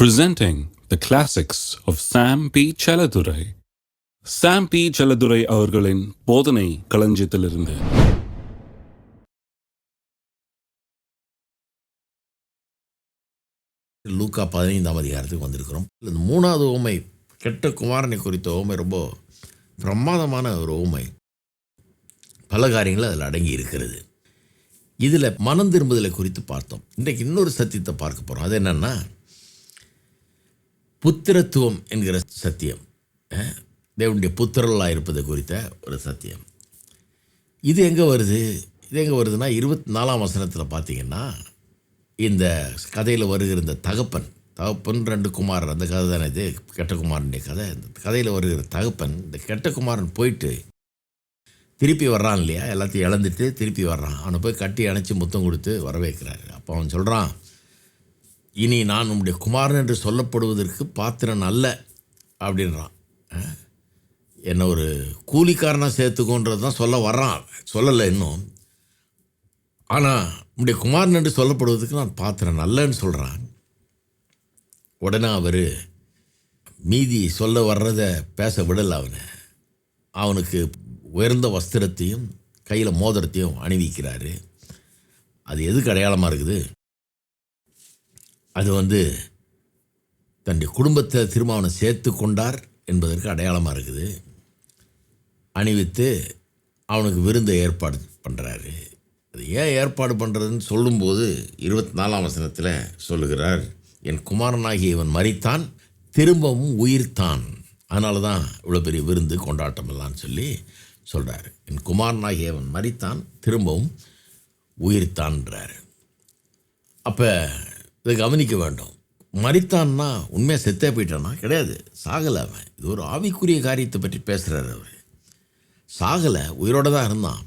presenting the classics of Sam P. Chaladurai. Sam P Chelladurai அவர்களின் போதனை களஞ்சியத்திலிருந்து. லூக்கா பதினைந்தாம் அதிகாரத்துக்கு வந்திருக்கிறோம். இந்த மூணாவது ஓமை கெட்ட குமாரனை குறித்த ஓமை ரொம்ப பிரமாதமான ஒரு ஓமை. பல காரியங்கள் அதில் அடங்கி இருக்கிறது. இதில் மனம் திரும்புதலை குறித்து பார்த்தோம். இன்றைக்கு இன்னொரு சத்தியத்தை பார்க்க போகிறோம் அது என்னென்னா புத்திரத்துவம் என்கிற சத்தியம். தேவனுடைய புத்திரலாக இருப்பது குறித்த ஒரு சத்தியம். இது எங்கே வருது? இது எங்கே வருதுன்னா இருபத்தி நாலாம் வசனத்தில் பார்த்தீங்கன்னா இந்த கதையில் வருகிற இந்த தகப்பன் தகப்பன் ரெண்டு குமாரர் அந்த கதை தானே இது? கெட்ட குமாரனுடைய கதை. இந்த கதையில் வருகிற தகப்பன் இந்த கெட்ட குமாரன் போயிட்டு திருப்பி வர்றான் இல்லையா? எல்லாத்தையும் இழந்துட்டு திருப்பி வர்றான். அவனை போய் கட்டி அணைச்சி முத்தம் கொடுத்து வரவேற்கிறாரு. அப்போ அவன் சொல்கிறான் இனி நான் உம்முடைய குமாரன் என்று சொல்லப்படுவதற்கு பாத்திரன் அல்ல அப்படின்றான். என்னை ஒரு கூலிக்காரனாக சேர்த்துக்கோன்றது தான் சொல்ல வர்றான். சொல்லலை இன்னும். ஆனால் உம்முடைய குமாரன் என்று சொல்லப்படுவதற்கு நான் பாத்திரன் அல்லன்னு சொல்கிறான் உடனே அவர் மீதி சொல்ல வர்றத பேச விடலை அவனை. அவனுக்கு உயர்ந்த வஸ்திரத்தையும் கையில் மோதிரத்தையும் அணிவிக்கிறாரு. அது எதுக்கு அடையாளமாக இருக்குது? அது வந்து தன்னுடைய குடும்பத்தை திரும்ப அவனை சேர்த்து கொண்டார் என்பதற்கு அடையாளமாக இருக்குது. அணிவித்து அவனுக்கு விருந்தை ஏற்பாடு பண்ணுறாரு அது ஏன் ஏற்பாடு பண்ணுறதுன்னு சொல்லும்போது இருபத்தி நாலாம் வசனத்தில் சொல்லுகிறார் என் குமாரனாகிய இவன் மறித்தான் திரும்பவும் உயிர்த்தான். அதனால தான் இவ்வளோ பெரிய விருந்து கொண்டாட்டம் எல்லாம் சொல்லி சொல்கிறார் என் குமாரனாகிய இவன் மறித்தான் திரும்பவும் உயிர்த்தான்றார். அப்போ இதை கவனிக்க வேண்டும். மறித்தான்னா உண்மையாக செத்தே போயிட்டானா கிடையாது. சாகலை அவன். இது ஒரு ஆவிக்குரிய காரியத்தை பற்றி பேசுகிறார் அவர். சாகலை உயிரோட தான் இருந்தான்.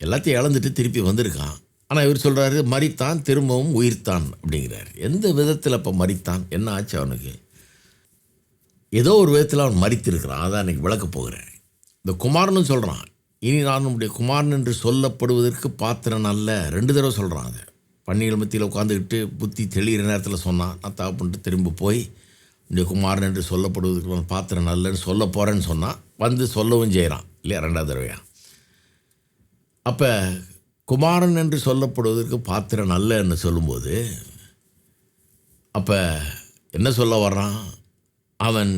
எல்லாத்தையும் இழந்துட்டு திருப்பி வந்திருக்கான். ஆனால் இவர் சொல்கிறாரு மறித்தான் திரும்பவும் உயிர்த்தான் அப்படிங்கிறார். எந்த விதத்தில் இப்போ மறித்தான் என்ன ஆச்சு அவனுக்கு? ஏதோ ஒரு விதத்தில் அவன் மறித்திருக்கிறான் அதான் இன்னைக்கு விளக்க போகிறேன். இந்த குமாரனும் சொல்கிறான் இனி நான் உன்னுடைய குமாரன் என்று சொல்லப்படுவதற்கு பாத்திரன் அல்ல. ரெண்டு தடவை சொல்கிறான் அதை. பன்னிகள் மத்தியில் உட்காந்துக்கிட்டு புத்தி தெளிகிற நேரத்தில் சொன்னான். நான் தகப்பன்ட்டு திரும்ப போய் இங்கே குமாரன் என்று சொல்லப்படுவதற்கு நான் நல்லன்னு அல்லன்னு சொல்ல போகிறேன்னு சொன்னான். வந்து சொல்லவும் செய்கிறான் இல்லையா ரெண்டாவது தடவையா? அப்போ குமாரன் என்று சொல்லப்படுவதற்கு பாத்திரம் நல்லன்னு சொல்லும்போது அப்போ என்ன சொல்ல வர்றான்? அவன்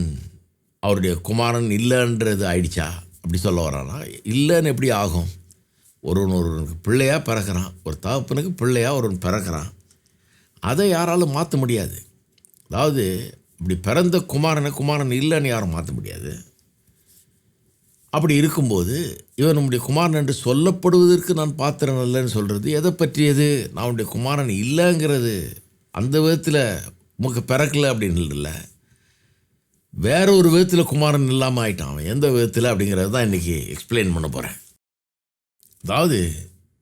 அவருடைய குமாரன் இல்லைன்றது ஆயிடுச்சா? அப்படி சொல்ல வர்றானா? இல்லைன்னு எப்படி ஆகும்? ஒருவன் ஒருவனுக்கு பிள்ளையாக பிறக்கிறான். ஒரு தகப்பனுக்கு பிள்ளையாக ஒருவன் பிறக்கிறான். அதை யாராலும் மாற்ற முடியாது. அதாவது இப்படி பிறந்த குமாரனை குமாரன் இல்லைன்னு யாரும் மாற்ற முடியாது. அப்படி இருக்கும்போது இவன் நம்முடைய குமாரன் என்று சொல்லப்படுவதற்கு நான் பாத்திரம் இல்லைன்னு சொல்கிறது எதை பற்றியது? நான் உன்னுடைய குமாரன் இல்லைங்கிறது அந்த விதத்தில் உமக்கு பிறக்கல அப்படின்னு இல்லை வேற ஒரு விதத்தில் குமாரன் இல்லாமல் ஆயிட்டான் அவன். எந்த விதத்தில் அப்படிங்கிறது தான் இன்றைக்கி எக்ஸ்பிளைன் பண்ண போகிறேன் அதாவது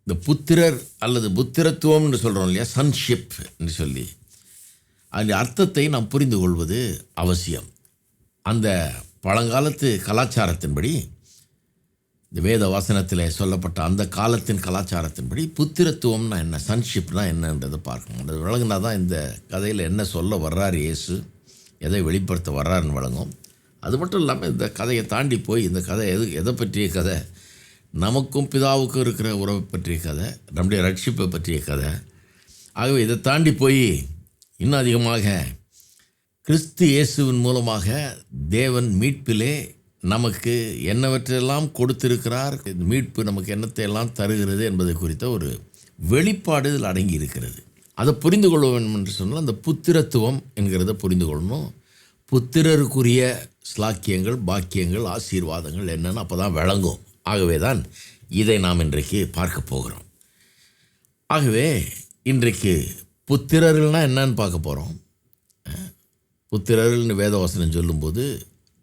இந்த புத்திரர் அல்லது புத்திரத்துவம்னு சொல்கிறோம் இல்லையா? சன்ஷிப் என்று சொல்லி. அதன் அர்த்தத்தை நாம் புரிந்து கொள்வது அவசியம். அந்த பழங்காலத்து கலாச்சாரத்தின்படி இந்த வேத வாசனத்தில் சொல்லப்பட்ட அந்த காலத்தின் கலாச்சாரத்தின்படி புத்திரத்துவம்னா என்ன? சன்ஷிப்னா என்னன்றதை பார்க்கணும். அது விளங்கினா தான் இந்த கதையில் என்ன சொல்ல வர்றார் இயேசு எதை வெளிப்படுத்த வர்றாருன்னு வழங்கும் அது மட்டும் இல்லாமல் இந்த கதையை தாண்டி போய் இந்த கதை எது எதை பற்றிய கதை? நமக்கும் பிதாவுக்கும் இருக்கிற உறவை பற்றிய கதை நம்முடைய ரட்சிப்பை பற்றிய கதை. ஆகவே இதை தாண்டி போய் இன்னும் அதிகமாக கிறிஸ்து இயேசுவின் மூலமாக தேவன் மீட்பிலே நமக்கு என்னவற்றையெல்லாம் கொடுத்திருக்கிறார் இந்த மீட்பு நமக்கு என்னத்தை எல்லாம் தருகிறது என்பது குறித்த ஒரு வெளிப்பாடு இதில் அடங்கி இருக்கிறது அதை புரிந்து கொள்ள வேண்டும் என்று சொன்னால் அந்த புத்திரத்துவம் என்கிறத புரிந்து கொள்ளணும். புத்திரருக்குரிய ஸ்லாக்கியங்கள் பாக்கியங்கள் ஆசீர்வாதங்கள் என்னென்னு அப்போ தான் விளங்கும். ஆகவே தான் இதை நாம் இன்றைக்கு பார்க்க போகிறோம். ஆகவே இன்றைக்கு புத்திரர்கள்னால் என்னன்னு பார்க்க போகிறோம் புத்திரர்கள்னு வேதவாசனம் சொல்லும்போது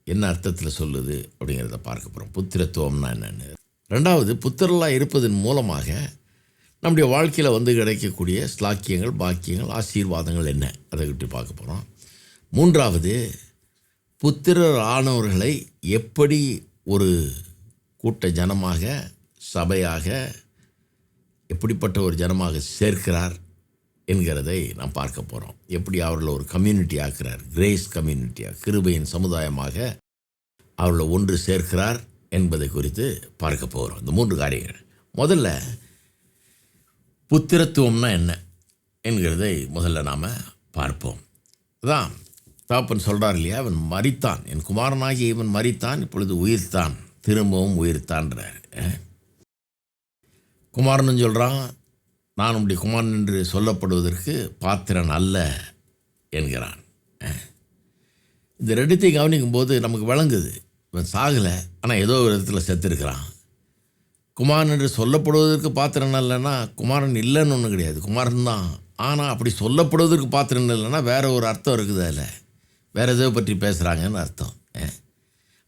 என்ன அர்த்தத்தில் சொல்லுது அப்படிங்கிறத பார்க்க போகிறோம் புத்திரத்துவம்னா என்னென்னு. ரெண்டாவது புத்திரலாக இருப்பதன் மூலமாக நம்முடைய வாழ்க்கையில் வந்து கிடைக்கக்கூடிய ஸ்லாக்கியங்கள் பாக்கியங்கள் ஆசீர்வாதங்கள் என்ன? அதை பற்றி பார்க்க போகிறோம் மூன்றாவது புத்திரர் ஆனவர்களை எப்படி ஒரு கூட்ட ஜனமாக சபையாக எப்படிப்பட்ட ஒரு ஜனமாக சேர்க்கிறார் என்கிறதை நாம் பார்க்க போகிறோம் எப்படி அவர்களை ஒரு கம்யூனிட்டி ஆக்கிறார் கிரேஸ் கம்யூனிட்டியாக கிருபையின் சமுதாயமாக அவர்களை ஒன்று சேர்க்கிறார் என்பதை குறித்து பார்க்க போகிறோம் இந்த மூன்று காரியங்கள். முதல்ல புத்திரத்துவம்னா என்ன என்கிறதை முதல்ல நாம் பார்ப்போம். அதான் தாப்பன் சொல்கிறார் இல்லையா அவன் மறித்தான் என் குமாரனாகிய இவன் மறித்தான் இப்பொழுது உயிர்த்தான். திரும்பவும் உயிர் அஹ். குமாரனும் சொல்கிறான் நான் உடைய குமாரன் என்று சொல்லப்படுவதற்கு பாத்திரன் அல்ல என்கிறான். இந்த ரெண்டுத்தையும் கவனிக்கும் போது நமக்கு விளங்குது. இவன் சாகலை ஆனால் ஏதோ ஒரு விதத்தில் செத்துருக்கிறான். குமாரன் என்று சொல்லப்படுவதற்கு பாத்திரன் இல்லைன்னா குமாரன் இல்லைன்னு ஒன்றும் கிடையாது. குமாரன் தான். ஆனால் அப்படி சொல்லப்படுவதற்கு பாத்திரன் இல்லைன்னா வேறு ஒரு அர்த்தம் இருக்குது அதில். வேறு எதோ பற்றி பேசுகிறாங்கன்னு அர்த்தம்.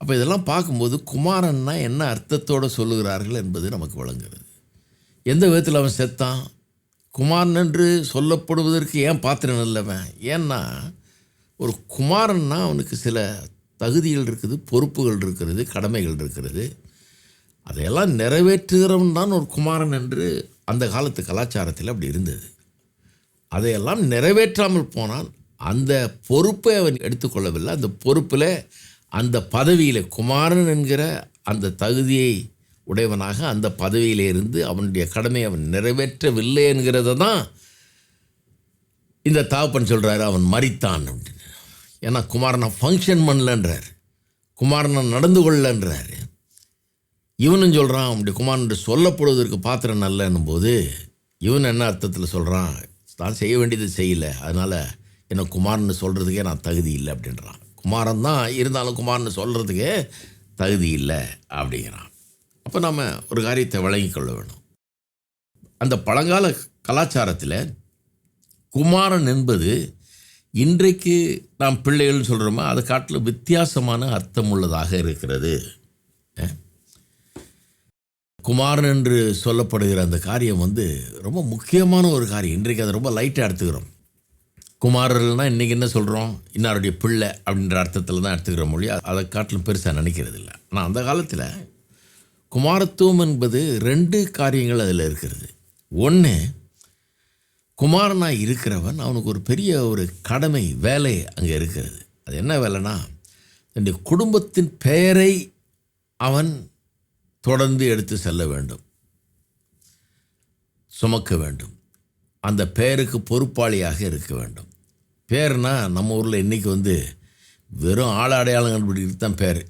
அப்போ இதெல்லாம் பார்க்கும்போது குமாரன்னா என்ன அர்த்தத்தோடு சொல்லுகிறார்கள் என்பது நமக்கு வழங்குகிறது. எந்த விதத்தில் அவன் செத்தான்? குமாரன் என்று சொல்லப்படுவதற்கு ஏன் பாத்திரன் இல்லவன் ஏன்னா ஒரு குமாரன்னா அவனுக்கு சில தகுதிகள் இருக்குது பொறுப்புகள் இருக்கிறது கடமைகள் இருக்கிறது. அதையெல்லாம் நிறைவேற்றுகிறவன் தான் ஒரு குமாரன் என்று அந்த காலத்து கலாச்சாரத்தில் அப்படி இருந்தது. அதையெல்லாம் நிறைவேற்றாமல் போனால் அந்த பொறுப்பை அவன் எடுத்துக்கொள்ளவில்லை. அந்த பொறுப்பில் அந்த பதவியில் குமாரன் என்கிற அந்த தகுதியை உடையவனாக அந்த பதவியிலே இருந்து அவனுடைய கடமை அவன் நிறைவேற்றவில்லை என்கிறத தான் இந்த தாப்பன் சொல்கிறாரு அவன் மறித்தான் அப்படின்னு ஏன்னா குமாரனை ஃபங்க்ஷன் பண்ணலன்றார். குமாரனை நடந்து கொள்ளன்றார். இவனும் சொல்கிறான் அப்படி குமாரன் சொல்லப்படுவதற்கு பாத்திரம் நல்லன்னும் போது இவன் என்ன அர்த்தத்தில் சொல்கிறான் தான் செய்ய வேண்டியது செய்யலை. அதனால் என்னை குமார்னு சொல்கிறதுக்கே நான் தகுதி இல்லை அப்படின்றான். குமாரன் தான் இருந்தாலும் குமாரன்னு சொல்கிறதுக்கே தகுதி இல்லை அப்படிங்கிறான். அப்போ நம்ம ஒரு காரியத்தை விளங்கிக் கொள்ள வேணும் அந்த பழங்கால கலாச்சாரத்தில் குமாரன் என்பது இன்றைக்கு நாம் பிள்ளைகள்னு சொல்கிறோமோ அதை காட்டில் வித்தியாசமான அர்த்தம் உள்ளதாக இருக்கிறது. குமாரன் என்று சொல்லப்படுகிற அந்த காரியம் வந்து ரொம்ப முக்கியமான ஒரு காரியம். இன்றைக்கு அதை ரொம்ப லைட்டாக எடுத்துக்கிறோம். குமாரர்கள்னால் இன்றைக்கி என்ன சொல்கிறோம் இன்னாருடைய பிள்ளை அப்படின்ற அர்த்தத்தில் தான் எடுத்துக்கிற மொழி. அதை காட்டிலும் பெருசாக நினைக்கிறது இல்லை. ஆனால் அந்த காலத்தில் குமாரத்துவம் என்பது ரெண்டு காரியங்கள் அதில் இருக்கிறது. ஒன்று குமாரனாக இருக்கிறவன் அவனுக்கு ஒரு பெரிய ஒரு கடமை வேலை அங்கே இருக்கிறது. அது என்ன வேலைன்னா தன்னுடைய குடும்பத்தின் பெயரை அவன் தொடர்ந்து எடுத்து செல்ல வேண்டும். சுமக்க வேண்டும். அந்த பெயருக்கு பொறுப்பாளியாக இருக்க வேண்டும். பேர்னா நம்ம ஊரில் இன்றைக்கி வந்து வெறும் ஆள் அடையாளம் கண்டுபிடிக்கிறது தான் பேர்.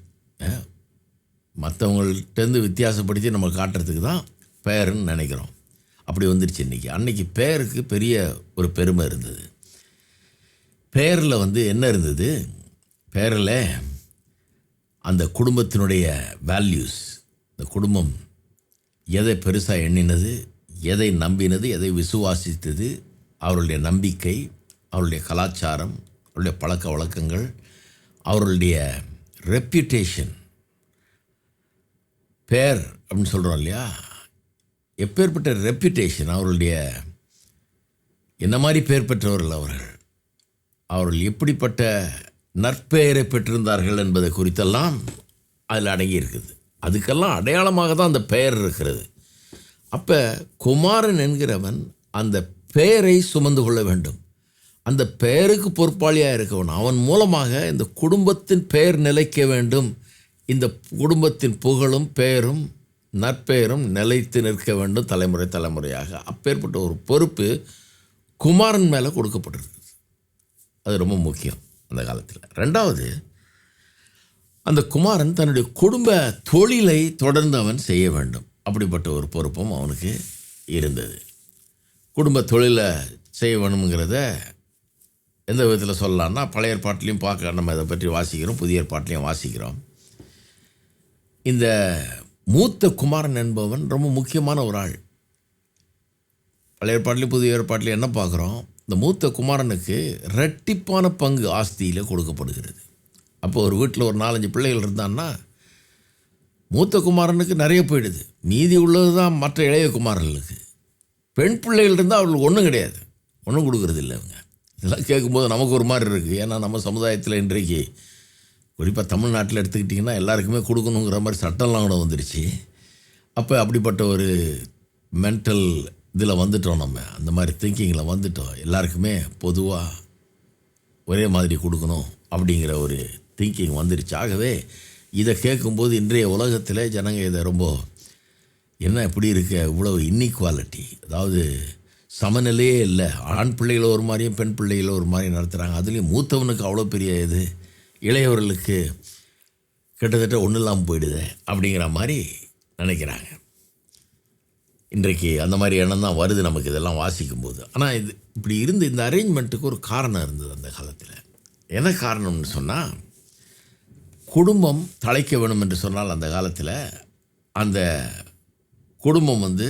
மற்றவங்கள்ட்டேருந்து வித்தியாசப்படுத்தி நம்ம காட்டுறதுக்கு தான் பேருன்னு நினைக்கிறோம். அப்படி வந்துருச்சு இன்றைக்கி அன்றைக்கி பேருக்கு பெரிய ஒரு பெருமை இருந்தது. பேரில் வந்து என்ன இருந்தது? பேரில் அந்த குடும்பத்தினுடைய வேல்யூஸ் இந்த குடும்பம் எதை பெருசாக எண்ணினது எதை நம்பினது எதை விசுவாசித்தது அவருடைய நம்பிக்கை அவருடைய கலாச்சாரம் அவருடைய பழக்க வழக்கங்கள் அவர்களுடைய ரெப்யூட்டேஷன் பேர் அப்படின்னு சொல்கிறோம் இல்லையா? எப்பேற்பட்ட ரெப்யூட்டேஷன் அவர்களுடைய என்ன மாதிரி பேர் பெற்றவர்கள் அவர்கள்? அவர்கள் எப்படிப்பட்ட நற்பெயரை பெற்றிருந்தார்கள் என்பதை குறித்தெல்லாம் அதில் அடங்கி இருக்குது. அதுக்கெல்லாம் அடையாளமாக தான் அந்த பெயர் இருக்கிறது. அப்போ குமாரன் என்கிறவன் அந்த பெயரை சுமந்து கொள்ள வேண்டும். அந்த பெயருக்கு பொறுப்பாளியாக இருக்கவன் அவன் மூலமாக இந்த குடும்பத்தின் பெயர் நிலைக்க வேண்டும். இந்த குடும்பத்தின் புகழும் பெயரும் நற்பெயரும் நிலைத்து நிற்க வேண்டும் தலைமுறை தலைமுறையாக. அப்பேற்பட்ட ஒரு பொறுப்பு குமாரன் மேலே கொடுக்கப்பட்டிருக்கு அது ரொம்ப முக்கியம் அந்த காலத்தில். ரெண்டாவது அந்த குமாரன் தன்னுடைய குடும்ப தொழிலை தொடர்ந்து அவன் செய்ய வேண்டும். அப்படிப்பட்ட ஒரு பொறுப்பும் அவனுக்கு இருந்தது. குடும்ப தொழிலை செய்ய வேணுங்கிறத எந்த விதத்தில் சொல்லலாம்னா பழைய ஏற்பாட்டிலையும் பார்க்க நம்ம இதை பற்றி வாசிக்கிறோம் புதிய ஏற்பாட்டிலையும் வாசிக்கிறோம். இந்த மூத்த குமாரன் என்பவன் ரொம்ப முக்கியமான ஒரு ஆள். பழைய ஏற்பாட்டிலையும் புதிய ஏற்பாட்டிலையும் என்ன பார்க்குறோம்? இந்த மூத்த குமாரனுக்கு ரெட்டிப்பான பங்கு ஆஸ்தியில் கொடுக்கப்படுகிறது. அப்போ ஒரு வீட்டில் ஒரு நாலஞ்சு பிள்ளைகள் இருந்தான்னா மூத்த குமாரனுக்கு நிறைய போயிடுது. மீதி உள்ளது தான் மற்ற இளைய குமாரர்களுக்கு. பெண் பிள்ளைகள் இருந்தால் அவர்களுக்கு ஒன்றும் கிடையாது. ஒன்றும் கொடுக்கறது இல்லை அவங்க. இதெல்லாம் கேட்கும்போது நமக்கு ஒரு மாதிரி இருக்குது ஏன்னா நம்ம சமுதாயத்தில் இன்றைக்கு குறிப்பாக தமிழ்நாட்டில் எடுத்துக்கிட்டிங்கன்னா எல்லாருக்குமே கொடுக்கணுங்கிற மாதிரி சட்டம்லாம் கூட வந்துருச்சு. அப்போ அப்படிப்பட்ட ஒரு மென்டல் இதில் வந்துட்டோம் நம்ம. அந்த மாதிரி திங்கிங்கில் வந்துட்டோம். எல்லாருக்குமே பொதுவாக ஒரே மாதிரி கொடுக்கணும் அப்படிங்கிற ஒரு திங்கிங் வந்துருச்சு. ஆகவே இதை கேட்கும்போது இன்றைய உலகத்தில் ஜனங்க இதை ரொம்ப என்ன இப்படி இருக்க? இவ்வளோ இன்இக்வாலிட்டி அதாவது சமநிலையே இல்லை. ஆண் பிள்ளைகளை ஒரு மாதிரியும் பெண் பிள்ளைகளை ஒரு மாதிரியும் நடத்துகிறாங்க அதுலேயும் மூத்தவனுக்கு அவ்வளோ பெரிய இது. இளையவர்களுக்கு கிட்டத்தட்ட ஒன்றும் இல்லாமல் போயிடுது அப்படிங்கிற மாதிரி நினைக்கிறாங்க. இன்றைக்கு அந்த மாதிரி எண்ணம் தான் வருது நமக்கு இதெல்லாம் வாசிக்கும்போது. ஆனால் இது இப்படி இருந்து இந்த அரேஞ்ச்மெண்ட்டுக்கு ஒரு காரணம் இருந்தது அந்த காலத்தில். என்ன காரணம்னு சொன்னால் குடும்பம் தலைக்க வேணும் என்று சொன்னால் அந்த காலத்தில் அந்த குடும்பம் வந்து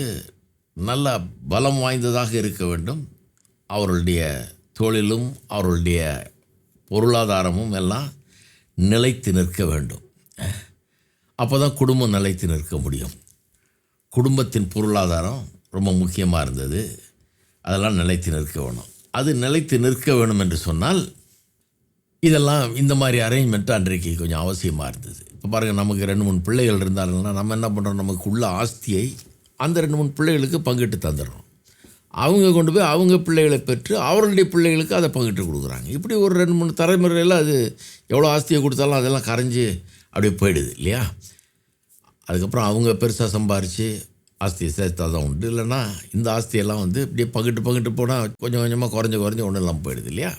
நல்ல பலம் வாய்ந்ததாக இருக்க வேண்டும். அவர்களுடைய தொழிலும் அவர்களுடைய பொருளாதாரமும் எல்லாம் நிலைத்து நிற்க வேண்டும். அப்போ தான் குடும்பம் நிலைத்து நிற்க முடியும். குடும்பத்தின் பொருளாதாரம் ரொம்ப முக்கியமாக இருந்தது. அதெல்லாம் நிலைத்து நிற்க வேணும். அது நிலைத்து நிற்க வேணும் என்று சொன்னால் இதெல்லாம் இந்த மாதிரி அரேஞ்ச்மெண்ட்டு அன்றைக்கு கொஞ்சம் அவசியமாக இருந்தது. இப்போ பாருங்கள் நமக்கு ரெண்டு மூணு பிள்ளைகள் இருந்தாங்கன்னா நம்ம என்ன பண்ணுறோம் நமக்கு உள்ள ஆஸ்தியை அந்த ரெண்டு மூணு பிள்ளைகளுக்கு பங்கிட்டு தந்துடுறோம். அவங்க கொண்டு போய் அவங்க பிள்ளைகளை பெற்று அவர்களுடைய பிள்ளைகளுக்கு அதை பங்கிட்டு கொடுக்குறாங்க. இப்படி ஒரு ரெண்டு மூணு தலைமுறையில் அது எவ்வளோ ஆஸ்தியை கொடுத்தாலும் அதெல்லாம் கரைஞ்சி அப்படியே போயிடுது இல்லையா? அதுக்கப்புறம் அவங்க பெருசாக சம்பாரித்து ஆஸ்தியை சேர்த்தா தான் உண்டு. இல்லைன்னா இந்த ஆஸ்தியெல்லாம் வந்து இப்படியே பங்கிட்டு பங்கிட்டு போனால் கொஞ்சம் கொஞ்சமாக குறைஞ்ச குறைஞ்ச ஒன்றும் இல்லாமல் போயிடுது இல்லையா?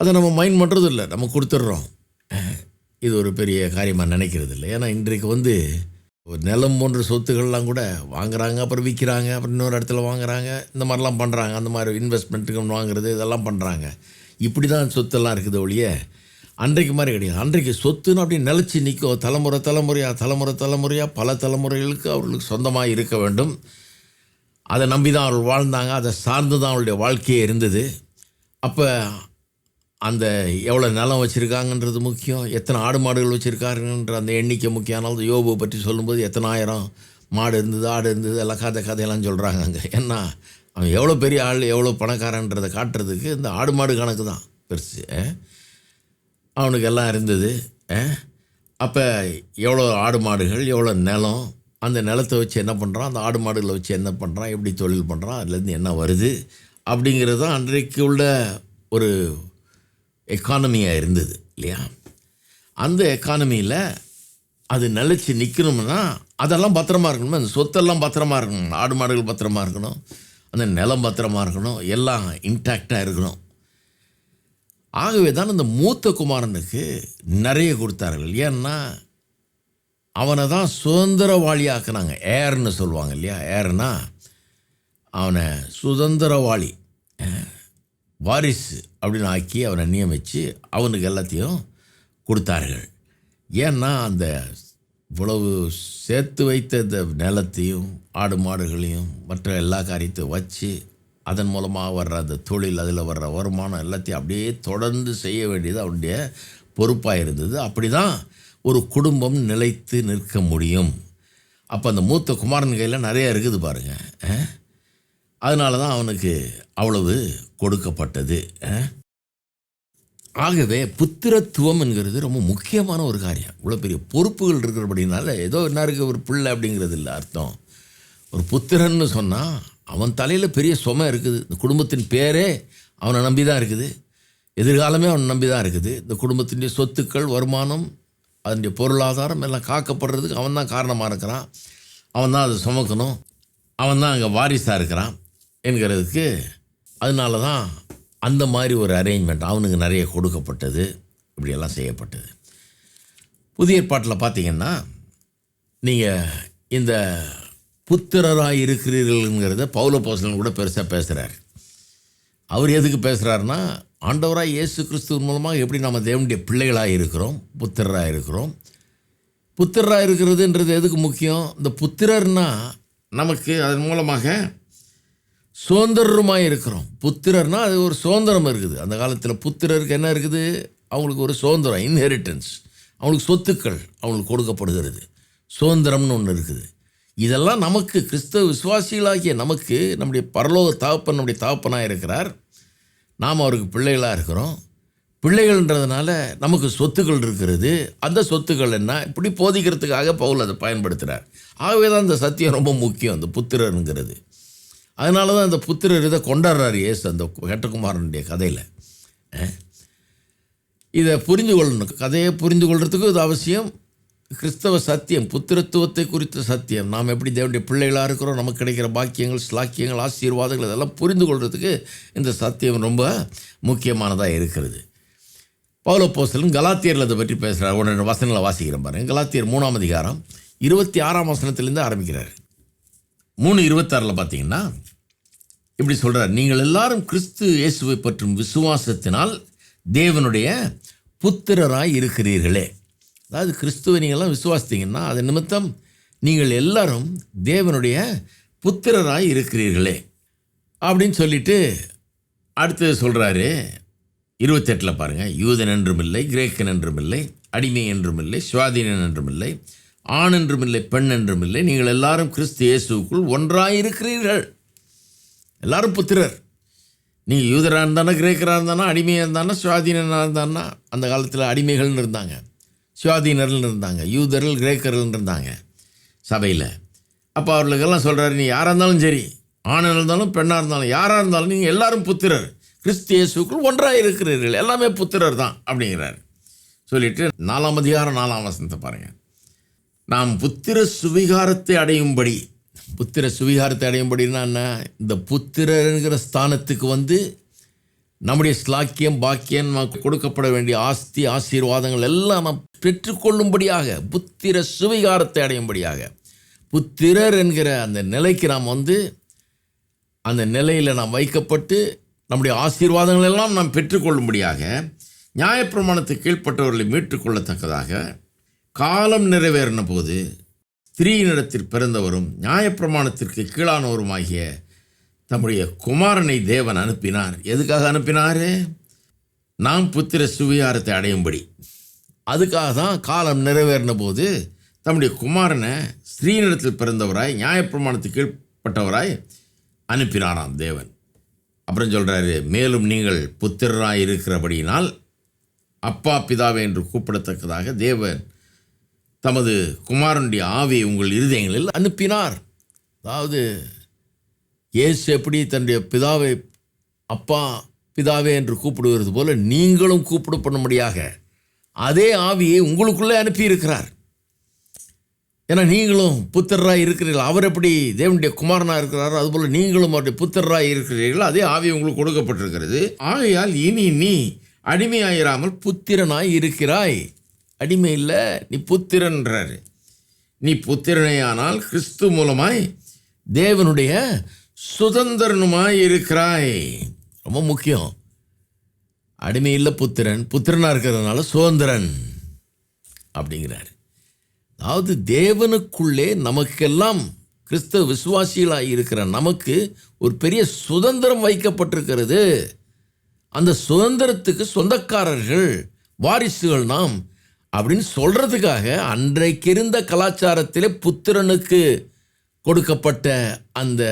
அதை நம்ம மைண்ட் பண்ணுறது இல்லை நம்ம கொடுத்துட்றோம். இது ஒரு பெரிய காரியமாக நினைக்கிறது இல்லை. ஏன்னா இன்றைக்கு வந்து ஒரு நிலம் போன்ற சொத்துக்கள்லாம் கூட வாங்குறாங்க அப்புறம் விற்கிறாங்க அப்புறம் இன்னொரு இடத்துல வாங்குறாங்க. இந்த மாதிரிலாம் பண்ணுறாங்க அந்த மாதிரி இன்வெஸ்ட்மெண்ட்டுக்கு வாங்குறது இதெல்லாம் பண்ணுறாங்க இப்படி தான் சொத்தெல்லாம் இருக்குது ஒழிய அன்றைக்கு மாதிரி கிடையாது. அன்றைக்கு சொத்துன்னு அப்படி நிலச்சி நிற்கும் தலைமுறை தலைமுறையாக தலைமுறை தலைமுறையாக பல தலைமுறைகளுக்கு அவர்களுக்கு சொந்தமாக இருக்க வேண்டும். அதை நம்பி தான் அவர்கள் வாழ்ந்தாங்க. அதை சார்ந்து தான் அவருடைய வாழ்க்கையே இருந்தது. அப்போ அந்த எவ்வளோ நிலம் வச்சுருக்காங்கன்றது முக்கியம். எத்தனை ஆடு மாடுகள் வச்சுருக்காருன்ற அந்த எண்ணிக்கை முக்கியம். ஆனால் யோபு பற்றி சொல்லும்போது எத்தனை ஆயிரம் மாடு இருந்தது ஆடு இருந்தது எல்லாம் கதை கதையெல்லாம் சொல்கிறாங்க அங்கே. ஏன்னா அவன் எவ்வளோ பெரிய ஆள் எவ்வளோ பணக்காரன்றதை காட்டுறதுக்கு இந்த ஆடு மாடு கணக்கு தான் பெருசு. அவனுக்கு எல்லாம் இருந்தது. அப்போ எவ்வளோ ஆடு மாடுகள் எவ்வளோ நிலம் அந்த நிலத்தை வச்சு என்ன பண்ணுறான் அந்த ஆடு மாடுகளை வச்சு என்ன பண்ணுறான் எப்படி தொழில் பண்ணுறான் அதுலேருந்து என்ன வருது? அப்படிங்கிறது தான் அன்றைக்கு உள்ள ஒரு எக்கானமியாக இருந்தது இல்லையா? அந்த எக்கானமியில் அது நிலச்சி நிற்கணும்னா அதெல்லாம் பத்திரமா இருக்கணும்? அந்த சொத்தெல்லாம் பத்திரமா இருக்கணும். ஆடு மாடுகள் பத்திரமா இருக்கணும். அந்த நிலம் பத்திரமா இருக்கணும். எல்லாம் இன்டாக்டாக இருக்கணும். ஆகவே தான் இந்த மூத்த குமாரனுக்கு நிறைய கொடுத்தார்கள். ஏன்னா அவனை தான் சுதந்திரவாளியாக்குனாங்க. ஏர்னு சொல்லுவாங்க இல்லையா? ஏர்னா அவனை சுதந்திரவாளி வாரிசு அப்படின்னு ஆக்கி அவனை நியமித்து அவனுக்கு எல்லாத்தையும் கொடுத்தார்கள். ஏன்னா அந்த இவ்வளவு சேர்த்து வைத்த இந்த நிலத்தையும் ஆடு மாடுகளையும் மற்ற எல்லா காரியத்தையும் வச்சு அதன் மூலமாக வர்ற அந்த தொழில் அதில் வர்ற வருமானம் எல்லாத்தையும் அப்படியே தொடர்ந்து செய்ய வேண்டியது அவனுடைய பொறுப்பாக இருந்தது. அப்படி தான் ஒரு குடும்பம் நிலைத்து நிற்க முடியும். அப்போ அந்த மூத்த குமாரன் கையில் நிறைய இருக்குது பாருங்கள் அதனால தான் அவனுக்கு அவ்வளவு கொடுக்கப்பட்டது ஆகவே புத்திரத்துவம் என்கிறது ரொம்ப முக்கியமான ஒரு காரியம். இவ்வளோ பெரிய பொறுப்புகள் இருக்கிறபடினால ஏதோ என்ன இருக்குது ஒரு பிள்ளை அப்படிங்கிறது இல்லை அர்த்தம். ஒரு புத்திரன்னு சொன்னால் அவன் தலையில் பெரிய சுமை இருக்குது. இந்த குடும்பத்தின் பேரே அவனை நம்பி தான் இருக்குது. எதிர்காலமே அவனை நம்பி தான் இருக்குது. இந்த குடும்பத்தினுடைய சொத்துக்கள் வருமானம் அதனுடைய பொருளாதாரம் எல்லாம் காக்கப்படுறதுக்கு அவன் தான் காரணமாக இருக்கிறான். அவன் தான் அதை சுமக்கணும். அவன் தான் அங்கே வாரிசாக இருக்கிறான். என்கிறதுக்கு அதனால தான் அந்த மாதிரி ஒரு அரேஞ்ச்மெண்ட் அவனுக்கு நிறைய கொடுக்கப்பட்டது இப்படியெல்லாம் செய்யப்பட்டது. புதிய ஏற்பாட்டில் பார்த்தீங்கன்னா நீங்கள் இந்த புத்திரராக இருக்கிறீர்கள்ங்கிறத பௌல போசலன் கூட பெருசாக பேசுகிறார் அவர் எதுக்கு பேசுகிறாருன்னா ஆண்டவராக இயேசு கிறிஸ்துவின் மூலமாக எப்படி நம்ம தேவனுடைய பிள்ளைகளாக இருக்கிறோம் புத்திரராக இருக்கிறோம். புத்திரராக இருக்கிறதுன்றது எதுக்கு முக்கியம்? இந்த புத்திரர்னால் நமக்கு அதன் மூலமாக சுதந்திரமாக இருக்கிறோம். புத்திரர்னா அது ஒரு சுதந்திரம் இருக்குது. அந்த காலத்தில் புத்திரருக்கு என்ன இருக்குது? அவங்களுக்கு ஒரு சுதந்திரம் இன்ஹெரிட்டன்ஸ் அவங்களுக்கு சொத்துக்கள் அவங்களுக்கு கொடுக்கப்படுகிறது. சுதந்திரம்னு ஒன்று இருக்குது. இதெல்லாம் நமக்கு கிறிஸ்தவ விசுவாசிகளாகிய நமக்கு நம்முடைய பரலோக தாப்பன் நம்முடைய தாப்பனாக இருக்கிறார். நாம் அவருக்கு பிள்ளைகளாக இருக்கிறோம். பிள்ளைகள்ன்றதுனால நமக்கு சொத்துக்கள் இருக்கிறது. அந்த சொத்துக்கள் என்ன? இப்படி போதிக்கிறதுக்காக பவுல் அதை பயன்படுத்துகிறார் ஆகவே தான் இந்த சத்தியம் ரொம்ப முக்கியம் அந்த புத்திரருங்கிறது. அதனால தான் அந்த புத்திரர் இதை கொண்டாடுறாரு ஏசு அந்த கெட்டகுமாரனுடைய கதையில். இதை புரிந்து கொள்ளணும். கதையை புரிந்து கொள்றதுக்கு இது அவசியம். கிறிஸ்தவ சத்தியம் புத்திரத்துவத்தை குறித்த சத்தியம். நாம் எப்படி தேவனுடைய பிள்ளைகளாக இருக்கிறோம் நமக்கு கிடைக்கிற பாக்கியங்கள் ஸ்லாக்கியங்கள் ஆசீர்வாதங்கள் இதெல்லாம் புரிந்து கொள்கிறதுக்கு இந்த சத்தியம் ரொம்ப முக்கியமானதாக இருக்கிறது. பவுல போஸ்டலும் கலாத்தியரில் அதை பற்றி பேசுகிறார் ஒன்று வசனங்களை வாசிக்கிறேன் பாருங்க. கலாத்தியர் மூணாம் அதிகாரம் இருபத்தி ஆறாம் வசனத்திலேருந்து ஆரம்பிக்கிறார். மூணு இருபத்தாறில் பார்த்தீங்கன்னா இப்படி சொல்கிறார் நீங்கள் எல்லாரும் கிறிஸ்து இயேசுவை பற்றும் விசுவாசத்தினால் தேவனுடைய புத்திரராய் இருக்கிறீர்களே. அதாவது கிறிஸ்துவை நீங்கள்லாம் விசுவாசித்தீங்கன்னா அது நிமித்தம் நீங்கள் எல்லாரும் தேவனுடைய புத்திரராய் இருக்கிறீர்களே அப்படின்னு சொல்லிட்டு அடுத்தது சொல்கிறாரு இருபத்தெட்டில் பாருங்கள் யூதன் என்றும் இல்லை கிரேக்கன் என்றும் இல்லை அடிமை என்றும் இல்லை சுவாதீனன் என்றும் இல்லை ஆண் என்றும் இல்லை பெண் என்றும் இல்லை. நீங்கள் எல்லாரும் கிறிஸ்து இயேசுக்குள் ஒன்றாயிருக்கிறீர்கள். எல்லாரும் புத்திரர். நீங்கள் யூதராக இருந்தானா கிரேக்கராக இருந்தானா அடிமையாக இருந்தானா சுவாதீனனாக இருந்தானா? அந்த காலத்தில் அடிமைகள்னு இருந்தாங்க. சுவாதீனர்கள் இருந்தாங்க யூதர்கள் கிரேக்கர்கள் இருந்தாங்க சபையில். அப்போ அவர்களுக்கெல்லாம் சொல்கிறாரு நீ யாராக இருந்தாலும் சரி ஆணாக இருந்தாலும் பெண்ணாக இருந்தாலும் யாராக இருந்தாலும் நீங்கள் எல்லாரும் புத்திரர். கிறிஸ்து இயேசுக்குள் ஒன்றாக இருக்கிறீர்கள் எல்லாமே புத்திரர் தான் அப்படிங்கிறார். சொல்லிட்டு நாலாம் அதிகாரம் நாலாம் வசனத்தை பாருங்கள் நாம் புத்திர சுவிகாரத்தை அடையும்படி புத்திர சுவிகாரத்தை அடையும்படினா என்ன? இந்த புத்திரங்கிற ஸ்தானத்துக்கு வந்து நம்முடைய ஸ்லாக்கியம் பாக்கியம் நமக்கு கொடுக்கப்பட வேண்டிய ஆஸ்தி ஆசீர்வாதங்கள் எல்லாம் நாம் பெற்றுக்கொள்ளும்படியாக புத்திர சுவிகாரத்தை அடையும்படியாக புத்திரர் என்கிற அந்த நிலைக்கு நாம் வந்து அந்த நிலையில் நாம் வைக்கப்பட்டு நம்முடைய ஆசீர்வாதங்கள் எல்லாம் நாம் பெற்றுக்கொள்ளும்படியாக நியாயப்பிரமாணத்துக்கு கீழ்ப்பட்டவர்களை மீட்டுக்கொள்ளத்தக்கதாக காலம் நிறைவேறின போது ஸ்திரீனிடத்தில் பிறந்தவரும் நியாயப்பிரமாணத்திற்கு கீழானவருமாகிய தம்முடைய குமாரனை தேவன் அனுப்பினார். எதுக்காக அனுப்பினார்? நாம் புத்திர சுவிகாரத்தை அடையும்படி. அதுக்காக தான் காலம் நிறைவேறின போது தம்முடைய குமாரனை ஸ்ரீனிடத்தில் பிறந்தவராய் நியாயப்பிரமாணத்துக்கு கீழ்ப்பட்டவராய் அனுப்பினாராம் தேவன். அப்புறம் சொல்கிறாரு மேலும் நீங்கள் புத்திரராய் இருக்கிறபடியினால் அப்பா பிதாவே என்று கூப்பிடத்தக்கதாக தேவன் தமது குமாரனுடைய ஆவியை உங்கள் இருதயங்களில் அனுப்பினார். அதாவது இயேசு எப்படி தன்னுடைய பிதாவை அப்பா பிதாவே என்று கூப்பிடுவது போல நீங்களும் கூப்பிடப்படும்படியாக அதே ஆவியை உங்களுக்குள்ளே அனுப்பியிருக்கிறார். ஏன்னா நீங்களும் புத்தராக இருக்கிறீர்கள். அவர் எப்படி தேவனுடைய குமாரனாக இருக்கிறாரோ அதுபோல் நீங்களும் அவருடைய புத்தராக இருக்கிறீர்கள். அதே ஆவி உங்களுக்கு கொடுக்கப்பட்டிருக்கிறது. ஆகையால் இனி நீ அடிமையாயிராமல் புத்திரனாய் இருக்கிறாய். அடிமை இல்லை நீ புத்திரன்றாரு. நீ புத்திரனையானால் கிறிஸ்து மூலமாய் தேவனுடைய சுதந்திரனுமாய் இருக்கிறாய். ரொம்ப முக்கியம். அடிமை இல்லை புத்திரன் புத்திரனாக இருக்கிறதுனால சுதந்திரன் அப்படிங்கிறார். அதாவது தேவனுக்குள்ளே நமக்கெல்லாம் கிறிஸ்தவ விசுவாசிகளாக இருக்கிற நமக்கு ஒரு பெரிய சுதந்திரம் வைக்கப்பட்டிருக்கிறது. அந்த சுதந்திரத்துக்கு சொந்தக்காரர்கள் வாரிசுகள் நாம் அப்படின்னு சொல்கிறதுக்காக அன்றைக்கு இருந்த கலாச்சாரத்திலே புத்திரனுக்கு கொடுக்கப்பட்ட அந்த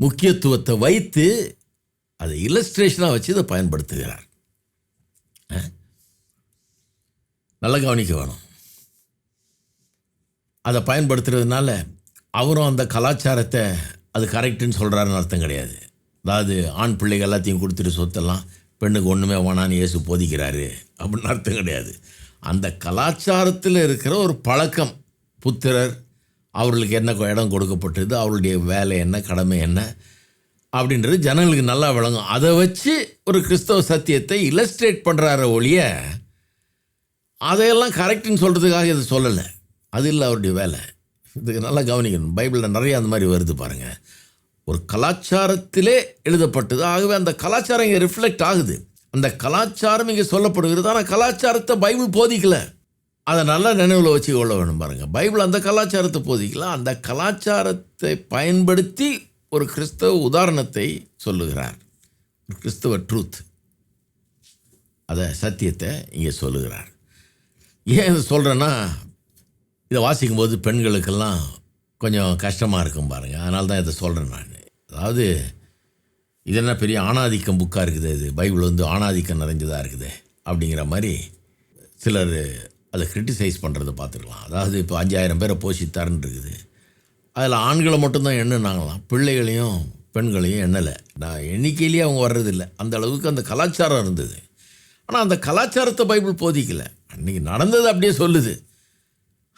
முக்கியத்துவத்தை வைத்து அதை இல்லஸ்ட்ரேஷனாக வச்சு இதை பயன்படுத்துகிறார். நல்லா கவனிக்க வேணும். அதை பயன்படுத்துறதுனால அவரும் அந்த கலாச்சாரத்தை அது கரெக்டுன்னு சொல்கிறாருன்னு அர்த்தம் கிடையாது. அதாவது ஆண் பிள்ளைகள் எல்லாத்தையும் கொடுத்துட்டு சொத்தெல்லாம் பெண்ணுக்கு ஒன்றுமே வேணான்னு இயேசு போதிக்கிறாரு. அப்படின்னு அர்த்தம் கிடையாது. அந்த கலாச்சாரத்தில் இருக்கிற ஒரு பழக்கம் புத்திரர் அவர்களுக்கு என்ன இடம் கொடுக்கப்பட்டது அவருடைய வேலை என்ன கடமை என்ன அப்படின்றது ஜனங்களுக்கு நல்லா விளங்கும். அதை வச்சு ஒரு கிறிஸ்தவ சத்தியத்தை இலஸ்ட்ரேட் பண்ணுறார ஒழிய அதையெல்லாம் கரெக்டுன்னு சொல்கிறதுக்காக இதை சொல்லலை. அது இல்லை அவருடைய வேலை. இதுக்கு நல்லா கவனிக்கணும். பைபிளில் நிறைய அந்த மாதிரி வருது பாருங்கள் ஒரு கலாச்சாரத்திலே எழுதப்பட்டது. ஆகவே அந்த கலாச்சாரம் இங்கே ரிஃப்ளெக்ட் ஆகுது. அந்த கலாச்சாரம் இங்கே சொல்லப்படுகிறது. ஆனால் கலாச்சாரத்தை பைபிள் போதிக்கல. அதை நல்லா நினைவில் வச்சு கொள்ள வேணும் பாருங்கள் பைபிள் அந்த கலாச்சாரத்தை போதிக்கல. அந்த கலாச்சாரத்தை பயன்படுத்தி ஒரு கிறிஸ்தவ உதாரணத்தை சொல்லுகிறார். ஒரு கிறிஸ்தவ ட்ரூத் அதை சத்தியத்தை இங்கே சொல்லுகிறார். ஏன் இதை சொல்கிறேன்னா இதை வாசிக்கும்போது பெண்களுக்கெல்லாம் கொஞ்சம் கஷ்டமாக இருக்கும் பாருங்கள் அதனால தான் இதை சொல்கிறேன் நான். அதாவது இது என்ன பெரிய ஆணாதிக்கம் புக்காக இருக்குது? இது பைபிள் வந்து ஆணாதிக்கம் நிறைஞ்சதாக இருக்குது? அப்படிங்கிற மாதிரி சிலர் அதை கிரிட்டிசைஸ் பண்ணுறத பார்த்துருக்கலாம் அதாவது இப்போ அஞ்சாயிரம் பேரை போஷித்தாருன்னு இருக்குது. அதில் ஆண்களை மட்டும்தான் எண்ணுனாங்களாம். பிள்ளைகளையும் பெண்களையும் எண்ணலை. நான் எண்ணிக்கையிலேயே அவங்க வர்றதில்லை. அந்த அளவுக்கு அந்த கலாச்சாரம் இருந்தது. ஆனால் அந்த கலாச்சாரத்தை பைபிள் போதிக்கலை. அன்றைக்கி நடந்தது அப்படியே சொல்லுது.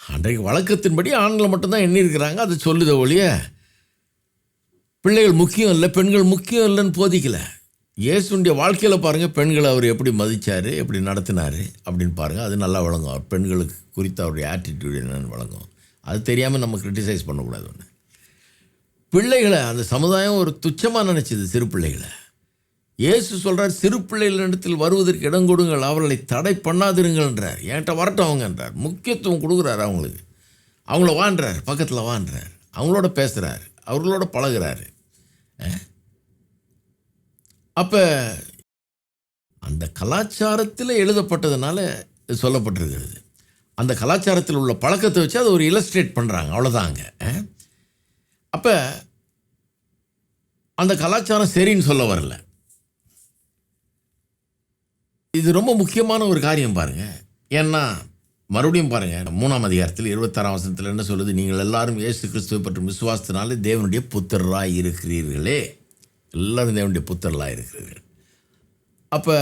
அன்றைக்கு வழக்கத்தின்படி ஆண்களை மட்டும்தான் எண்ணியிருக்கிறாங்க அது சொல்லுத ஒழிய பிள்ளைகள் முக்கியம் இல்லை பெண்கள் முக்கியம் இல்லைன்னு போதிக்கலை. இயேசுடைய வாழ்க்கையில் பாருங்கள் பெண்களை அவர் எப்படி மதித்தார் எப்படி நடத்தினார் அப்படின்னு பாருங்கள் அது நல்லா வழங்கும். அவர் பெண்களுக்கு குறித்த அவருடைய ஆட்டிடியூட் என்னன்னு வழங்கும். அது தெரியாமல் நம்ம கிரிட்டிசைஸ் பண்ணக்கூடாது ஒன்று பிள்ளைகளை அந்த சமுதாயம் ஒரு துச்சமாக நினச்சிது சிறு பிள்ளைகளை. இயேசு சொல்கிறார் சிறு பிள்ளைகளிடத்தில் வருவதற்கு இடம் கொடுங்கள் அவர்களை தடை பண்ணாதிருங்கள்ன்றார் என்கிட்ட வரட்டும் அவங்கன்றார் முக்கியத்துவம் கொடுக்குறாரு அவங்களுக்கு. அவங்கள வான்றார் பக்கத்தில் வான்றார். அவங்களோட பேசுகிறார் அவர்களோட பழகுறாரு. அப்போ அந்த கலாச்சாரத்தில் எழுதப்பட்டதுனால இது சொல்லப்பட்டிருக்கிறது. அந்த கலாச்சாரத்தில் உள்ள பழக்கத்தை வச்சு அதை ஒரு இலஸ்ட்ரேட் பண்ணுறாங்க அவ்வளோதாங்க அப்போ அந்த கலாச்சாரம் சரின்னு சொல்ல வரல. இது ரொம்ப முக்கியமான ஒரு காரியம் பாருங்க. ஏன்னா மறுபடியும் பாருங்க மூணாம் அதிகாரத்தில் இருபத்தாறாம் வசனத்தில் என்ன சொல்லுது? நீங்கள் எல்லாரும் இயேசு கிறிஸ்துவை பற்றும் விசுவாசத்தினாலே தேவனுடைய புத்தராக இருக்கிறீர்களே. எல்லாரும் தேவனுடைய புத்தர்களாக இருக்கிறீர்கள். அப்போ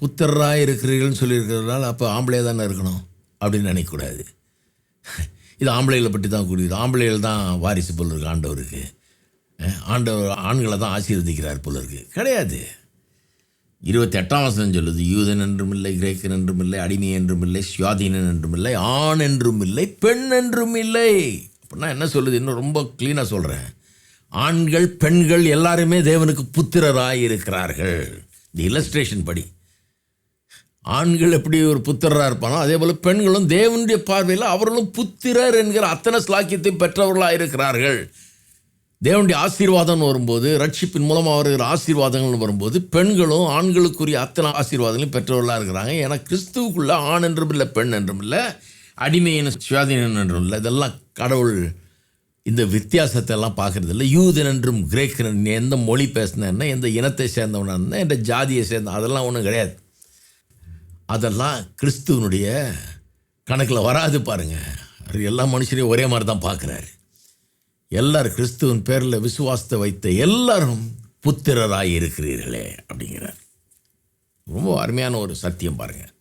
புத்தராக இருக்கிறீர்கள்னு சொல்லியிருக்கிறதுனால அப்போ ஆம்பளையாக தானே இருக்கணும்? அப்படின்னு நினைக்கக்கூடாது. இது ஆம்பளைகளை பற்றி தான் கூடியது ஆம்பளைகள் தான் வாரிசு போல் இருக்குது ஆண்டவருக்கு. ஆண்டவர் ஆண்களை தான் ஆசீர்வதிக்கிறார் போல இருக்குது கிடையாது. இருபத்தி எட்டாம் வசனம் சொல்லுது யூதன் என்றும் இல்லை கிரேக்கன் என்றும் இல்லை அடிமை என்றும் இல்லை சுவாதீனன் என்றும் இல்லை ஆண் என்றும் இல்லை பெண் என்றும் இல்லை. அப்படின்னா என்ன சொல்லுது? இன்னும் ரொம்ப க்ளீனாக சொல்கிறேன் ஆண்கள் பெண்கள் எல்லாருமே தேவனுக்கு புத்திரராக இருக்கிறார்கள். இந்த இலஸ்ட்ரேஷன் படி. ஆண்கள் எப்படி ஒரு புத்திரராக இருப்பானோ அதே போல் பெண்களும் தேவனுடைய பார்வையில் அவர்களும் புத்திரர் என்கிற அத்தனை ஸ்லாக்கியத்தை பெற்றவர்களாக இருக்கிறார்கள் தேவனுடைய ஆசீர்வாதம்னு வரும்போது ரட்சிப்பின் மூலமாக வருகிற ஆசீர்வாதங்கள்னு வரும்போது பெண்களும் ஆண்களுக்குரிய அத்தனை ஆசீர்வாதங்களையும் பெற்றவர்களாக இருக்கிறாங்க. ஏன்னா கிறிஸ்துவுக்குள்ள ஆண் என்றும் இல்லை பெண் என்றும் இல்லை அடிமையின் சுயாதீனன் என்றும் இல்லை. இதெல்லாம் கடவுள் இந்த வித்தியாசத்தை எல்லாம் பார்க்கறது இல்லை யூதன் என்றும் கிரேக்கன் எந்த மொழி பேசின எந்த இனத்தை சேர்ந்தவனா இருந்தேன் எந்த ஜாதியை சேர்ந்த அதெல்லாம் ஒன்றும் கிடையாது. அதெல்லாம் கிறிஸ்துவனுடைய கணக்கில் வராது பாருங்கள் எல்லா மனுஷனையும் ஒரே மாதிரி தான் பார்க்குறாரு. எல்லாரும் கிறிஸ்துவின் பேரில் விசுவாசத்தை வைத்த எல்லாரும் புத்திரராய் இருக்கிறீர்களே அப்படிங்கிறார். ரொம்ப அருமையான ஒரு சத்தியம் பாருங்கள்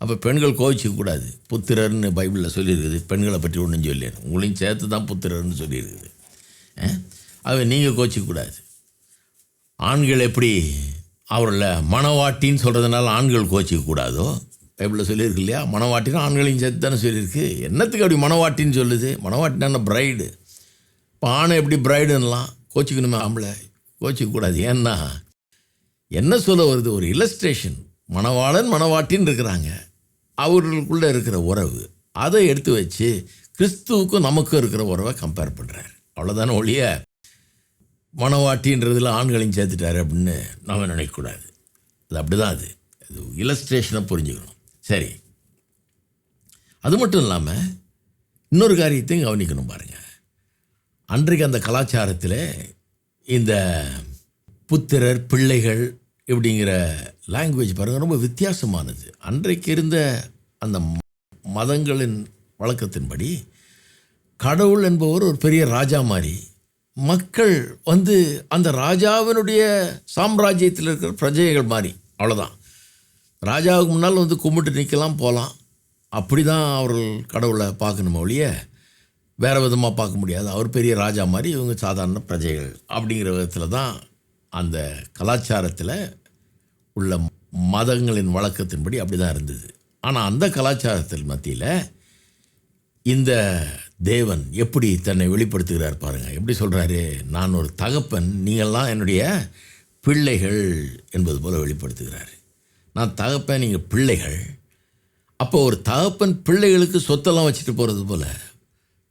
அப்போ பெண்கள் கோவிச்சிக்கக்கூடாது புத்திரர்னு பைபிளில் சொல்லியிருக்குது. பெண்களை பற்றி ஒன்றும் சொல்லி உங்களையும் சேர்த்து தான் புத்திரர்னு சொல்லியிருக்குது. அஹ்? அது நீங்கள் கோச்சிக்கக்கூடாது ஆண்கள் எப்படி அவர்களை மணவாட்டின்னு சொல்கிறதுனால ஆண்கள் கோச்சிக்க கூடாதோ? பைபிளில் சொல்லியிருக்கு இல்லையா? மணவாட்டினா ஆண்களையும் சேர்த்து தானே சொல்லியிருக்கு. என்னத்துக்கு அப்படி மணவாட்டின்னு சொல்லுது? மணவாட்டினா பிரைடு? பானை எப்படி பிரைடுன்னெலாம் கோச்சிக்கணுமே ஆம்பளை. கோச்சிக்க கூடாது ஏன்னா என்ன சொல்ல வருது? ஒரு இலஸ்ட்ரேஷன் மணவாளன் மணவாட்டின்னு இருக்கிறாங்க. அவர்களுக்குள்ளே இருக்கிற உறவு. அதை எடுத்து வச்சு கிறிஸ்துவுக்கும் நமக்கும் இருக்கிற உறவை கம்பேர் பண்ணுறாரு அவ்வளோதானே ஒழிய மணவாட்டின்றதில் ஆண்களையும் சேர்த்துட்டாரு அப்படின்னு நம்ம நினைக்கக்கூடாது. அது அப்படி தான் அது. அது இலஸ்ட்ரேஷனை புரிஞ்சுக்கணும். சரி. அது மட்டும் இல்லாமல் இன்னொரு காரியத்தையும் கவனிக்கணும் பாருங்கள் அன்றைக்கு அந்த கலாச்சாரத்தில் இந்த புத்திரர் பிள்ளைகள் இப்படிங்கிற லாங்குவேஜ் பாருங்கள் ரொம்ப வித்தியாசமானது. அன்றைக்கு இருந்த அந்த மதங்களின் வழக்கத்தின்படி கடவுள் என்பவர் ஒரு பெரிய ராஜா மாதிரி. மக்கள் வந்து அந்த ராஜாவினுடைய சாம்ராஜ்யத்தில் இருக்கிற பிரஜைகள் மாதிரி அவ்வளோதான் ராஜாவுக்கு முன்னால் வந்து கும்பிட்டு நிற்கலாம் போகலாம். அப்படி தான் அவர்கள் கடவுளை பார்க்கணுமே ஒழிய வேறு விதமாக பார்க்க முடியாது. அவர் பெரிய ராஜா மாதிரி இவங்க சாதாரண பிரஜைகள். அப்படிங்கிற விதத்தில் தான் அந்த கலாச்சாரத்தில் உள்ள மதங்களின் வழக்கத்தின்படி அப்படி தான் இருந்தது. ஆனால் அந்த கலாச்சாரத்தில் மத்தியில் இந்த தேவன் எப்படி தன்னை வெளிப்படுத்துகிறார் பாருங்கள் எப்படி சொல்கிறாரு நான் ஒரு தகப்பன் நீங்கள்லாம் என்னுடைய பிள்ளைகள் என்பது போல் வெளிப்படுத்துகிறார். நான் தகப்பன் நீங்கள் பிள்ளைகள். அப்போ ஒரு தகப்பன் பிள்ளைகளுக்கு சொத்தெல்லாம் வச்சுட்டு போகிறது போல்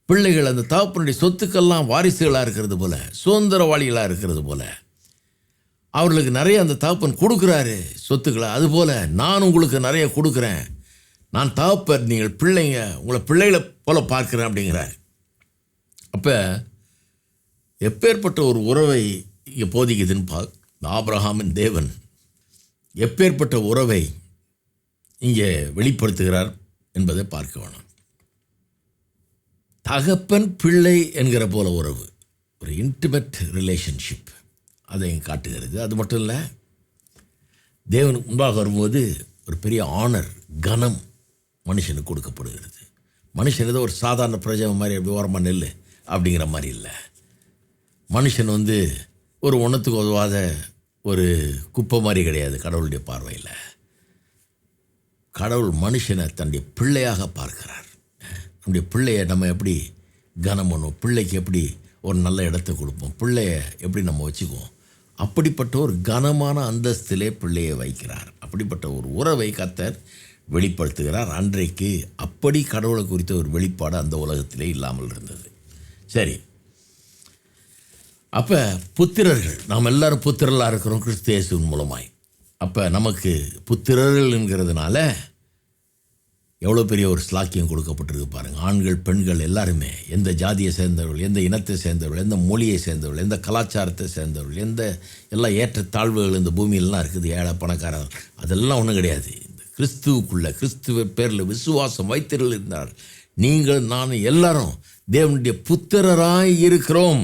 பிள்ளைகள் அந்த தகப்பனுடைய சொத்துக்கெல்லாம் வாரிசுகளாக இருக்கிறது போல சுதந்திரவாளிகளாக இருக்கிறது போல. அவர்களுக்கு நிறைய அந்த தகப்பன் கொடுக்குறாரு சொத்துக்களை. அதுபோல் நான் உங்களுக்கு நிறைய கொடுக்குறேன். நான் தகப்பர் நீங்கள் பிள்ளைங்க உங்களை பிள்ளைகளை போல பார்க்குறேன் அப்படிங்கிறார். அப்போ எப்பேற்பட்ட ஒரு உறவை இங்கே போதிக்குதுன்னு பா ஆப்ரஹாமின் தேவன் எப்பேற்பட்ட உறவை இங்கே வெளிப்படுத்துகிறார் என்பதை பார்க்க வேணும். தகப்பன் பிள்ளை என்கிற போல உறவு. ஒரு இன்டிமேட் ரிலேஷன்ஷிப் அதை காட்டுகிறது. அது மட்டும் இல்லை தேவனுக்கு முன்பாக வரும்போது ஒரு பெரிய ஆனர் கனம் மனுஷனுக்கு கொடுக்கப்படுகிறது. மனுஷன் ஏதோ ஒரு சாதாரண பிரஜை மாதிரி அப்படி ஓரமாக நெல் அப்படிங்கிற மாதிரி இல்லை. மனுஷன் வந்து ஒரு ஒன்றத்துக்கு உதவாத ஒரு குப்பை மாதிரி கிடையாது கடவுளுடைய பார்வையில். கடவுள் மனுஷனை தன்னுடைய பிள்ளையாக பார்க்கிறார். நம்முடைய பிள்ளையை நம்ம எப்படி கனம் பண்ணுவோம்? பிள்ளைக்கு எப்படி ஒரு நல்ல இடத்த கொடுப்போம்? பிள்ளைய எப்படி நம்ம வச்சுக்குவோம்? அப்படிப்பட்ட ஒரு கனமான அந்தஸ்திலே பிள்ளையை வைக்கிறார். அப்படிப்பட்ட ஒரு உறவை கத்தர் வெளிப்படுத்துகிறார். அன்றைக்கு அப்படி கடவுளை குறித்த ஒரு வெளிப்பாடு அந்த உலகத்திலே இல்லாமல் இருந்தது. சரி. அப்போ புத்திரர்கள் நாம் எல்லாரும் புத்திரலாக இருக்கிறோம் கிறிஸ்து இயேசுவின் மூலமாய். அப்போ நமக்கு புத்திரர்கள் என்கிறதுனால எவ்வளோ பெரிய ஒரு ஸ்லாக்கியம் கொடுக்கப்பட்டிருக்கு பாருங்கள் ஆண்கள் பெண்கள் எல்லாருமே எந்த ஜாதியை சேர்ந்தவர்கள் எந்த இனத்தை சேர்ந்தவர்கள் எந்த மொழியை சேர்ந்தவர்கள் எந்த கலாச்சாரத்தை சேர்ந்தவர்கள் எந்த எல்லா ஏற்றத்தாழ்வுகள் இந்த பூமியிலலாம் இருக்குது ஏழை பணக்காரர் அதெல்லாம் ஒன்றும் கிடையாது. இந்த கிறிஸ்துவுக்குள்ளே கிறிஸ்துவ பேரில் விசுவாசம் வைத்திருந்தார். இருந்தார் நீங்கள் நான் எல்லாரும் தேவனுடைய புத்திரராய் இருக்கிறோம்.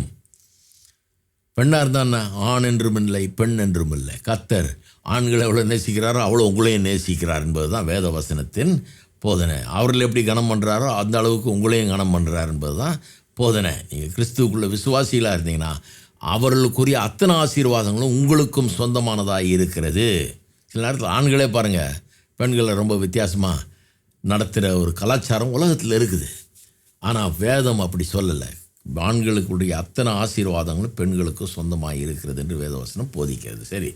பெண்ணாக இருந்தான்னா ஆண் என்றும் இல்லை பெண் என்றும் இல்லை. கத்தர் ஆண்களை எவ்வளோ நேசிக்கிறாரோ அவ்வளோ உங்களையும் நேசிக்கிறார் என்பது தான் வேத வசனத்தின் போதனை. அவர்கள் எப்படி கனம் பண்ணுறாரோ அந்த அளவுக்கு உங்களையும் கனம் பண்ணுறாரு என்பது தான் போதனை. நீங்கள் கிறிஸ்துவுக்குள்ளே விசுவாசிகளாக இருந்தீங்கன்னா அவர்களுக்குரிய அத்தனை ஆசீர்வாதங்களும் உங்களுக்கும் சொந்தமானதாக இருக்கிறது. சில நேரத்தில் ஆண்களே பாருங்கள் பெண்களை ரொம்ப வித்தியாசமாக நடத்துகிற ஒரு கலாச்சாரம் உலகத்தில் இருக்குது. ஆனால் வேதம் அப்படி சொல்லலை. ஆண்களுக்குடைய அத்தனை ஆசீர்வாதங்களும் பெண்களுக்கு சொந்தமாக இருக்கிறது என்று வேதவசனம் போதிக்கிறது. சரி.